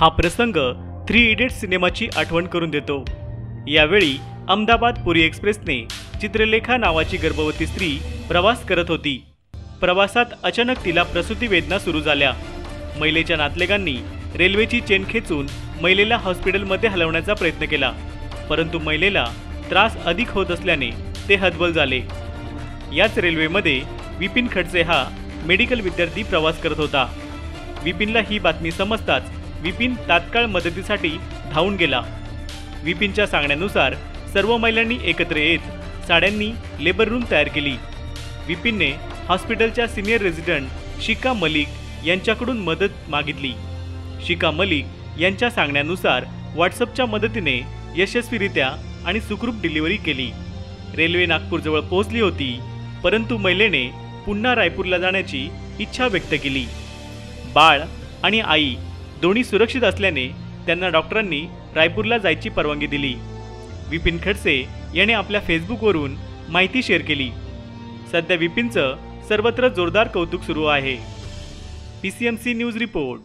हा प्रसंग three idiot सिनेमाची आठवण करून देतो. यावेळी अहमदाबाद पुरी एक्सप्रेसने चित्रलेखा नावाची गर्भवती स्त्री प्रवास करत होती. प्रवासात अचानक तिला प्रसूती वेदना सुरू झाल्या. महिलेच्या नातलेगांनी रेल्वेची चेन खेचून महिलेला हॉस्पिटलमध्ये हलवण्याचा प्रयत्न केला परंतु महिलेला त्रास अधिक होत असल्याने ते हतबल झाले. याच रेल्वेमध्ये विपिन खडसे हा मेडिकल विद्यार्थी प्रवास करत होता. विपिनला ही बातमी समजताच विपिन तात्काळ मदतीसाठी धावून गेला. विपिनच्या सांगण्यानुसार सर्व महिलांनी एकत्र येत साड्यांनी लेबर रूम तयार केली. विपिनने हॉस्पिटलच्या सिनियर रेझिडेंट शिका मलिक यांच्याकडून मदत मागितली. शिका मलिक यांच्या सांगण्यानुसार व्हॉट्सअपच्या मदतीने यशस्वीरित्या आणि सुखरूप डिलिव्हरी केली. रेल्वे नागपूरजवळ पोहोचली होती परंतु महिलेने पुन्हा रायपूरला जाण्याची इच्छा व्यक्त केली. बाळ आणि आई दोन्ही सुरक्षित असल्याने त्यांना डॉक्टरांनी रायपूरला जायची परवानगी दिली. विपिन खडसे याने आपल्या फेसबुकवरून माहिती शेअर केली. सध्या विपिनचं सर्वत्र जोरदार कौतुक सुरू आहे. P C M C news report.